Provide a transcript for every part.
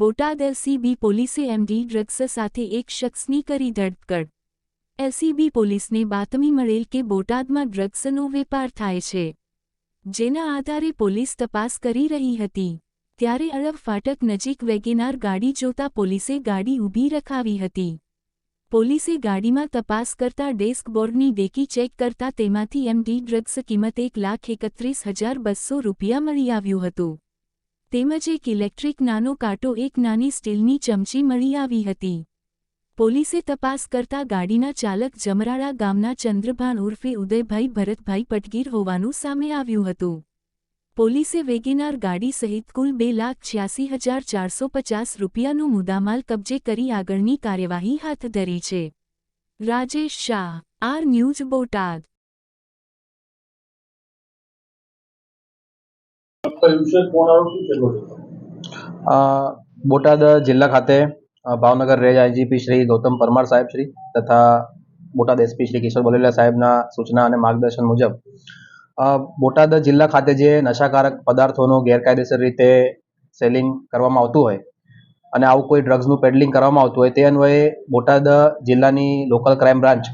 Botad LCB પોલીસે MD drugs સાથે એક શખ્સની કરી ધરપકડ. એલસીબી પોલીસને બાતમી મળેલ કે બોટાદમાં ડ્રગ્સનો વેપાર થાય છે, જેના આધારે પોલીસ તપાસ કરી રહી હતી, ત્યારે અળવ ફાટક નજીક વેગેનાર ગાડી જોતા પોલીસે ગાડી ઊભી રખાવી હતી. પોલીસે ગાડીમાં તપાસ કરતા ડેસ્કબોર્ડની ડેકી ચેક કરતા તેમાંથી એમડી ડ્રગ્સ કિંમત એક લાખ એકત્રીસ હજાર બસો રૂપિયા મળી આવ્યું હતું. તેમજ એક ઇલેક્ટ્રિક નાનો કાંટો એક નાની સ્ટીલની ચમચી મળી આવી હતી. પોલીસે તપાસ કરતા ગાડીના ચાલક જમરાળા ગામના ચંદ્રભાન ઉર્ફે ઉદયભાઈ ભરતભાઈ પટગીર હોવાનું સામે આવ્યું હતું. પોલીસે વેગેનાર ગાડી સહિત કુલ બે લાખ છ્યાસી હજાર ચારસો પચાસ રૂપિયાનું મુદ્દામાલ કબજે કરી આગળની કાર્યવાહી હાથ ધરી છે. Rajesh Shah, R news Botad. Botad જિલ્લા ખાતે ભાવનગર રેન્જ આઈજીપી શ્રી ગૌતમ પરમાર સાહેબ શ્રી તથા બોટાદ એસપી શ્રી કિશોર બલેલા સાહેબના સૂચના અને માર્ગદર્શન મુજબ બોટાદ જિલ્લા ખાતે જે નશાકારક પદાર્થોનું ગેરકાયદેસર રીતે સેલિંગ કરવામાં આવતું હોય અને આવું કોઈ ડ્રગ્સનું પેડલિંગ કરવામાં આવતું હોય તે અન્વયે બોટાદ જિલ્લાની લોકલ ક્રાઇમ બ્રાન્ચ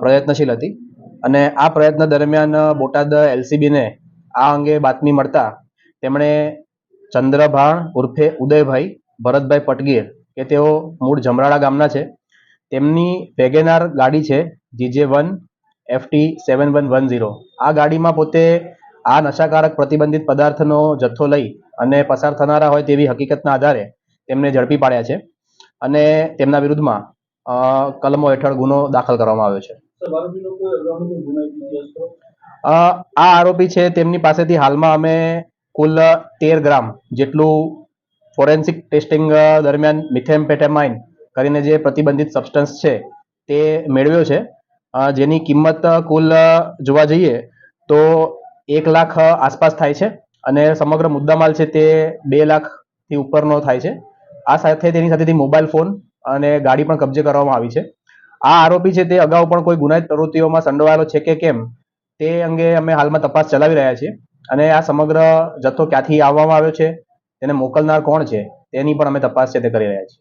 પ્રયત્નશીલ હતી. અને આ પ્રયત્ન દરમિયાન બોટાદ એલસીબીને આ અંગે બાતમી મળતા તેમણે ચંદ્રભાણ ઉર્ફે ઉદયભાઈ ભરતભાઈ પટગીર, કે તેઓ મૂળ જમરાળા ગામના છે, તેમની વેગેનાર ગાડી છે GJ one FT seven one one zero. આ ગાડીમાં પોતે આ નશાકારક પ્રતિબંધિત પદાર્થનો જથ્થો લઈ અને પસાર થનારા હોય તેવી હકીકતના આધારે તેમને ઝડપી પાડ્યા છે અને તેમના વિરુદ્ધમાં કલમો હેઠળ ગુનો દાખલ કરવામાં આવ્યો છે. આ આરોપી છે તેમની પાસેથી હાલમાં અમે કુલ તેર ગ્રામ જેટલું ફોરેન્સિક ટેસ્ટિંગ દરમિયાન મિથેમ્પેટામાઇન કરીને જે પ્રતિબંધિત સબસ્ટન્સ છે તે મેળવ્યો છે. જેની કિંમત કુલ જોવા જઈએ તો એક લાખ આસપાસ થાય છે અને સમગ્ર મુદ્દામાલ છે તે બે લાખથી ઉપરનો થાય છે. આ સાથે તેની સાથેથી મોબાઈલ ફોન અને ગાડી પણ કબજે કરવામાં આવી છે. આ આરોપી છે તે અગાઉ પણ કોઈ ગુનાહિત પ્રવૃત્તિઓમાં સંડોવાયેલો છે કે કેમ? તે અંગે અમે હાલમાં તપાસ ચલાવી રહ્યા છીએ અને આ સમગ્ર જથ્થો ક્યાંથી આવવામાં આવ્યો છે, તેને મોકલનાર કોણ છે, તેની પણ અમે તપાસ છે તે કરી રહ્યા છીએ.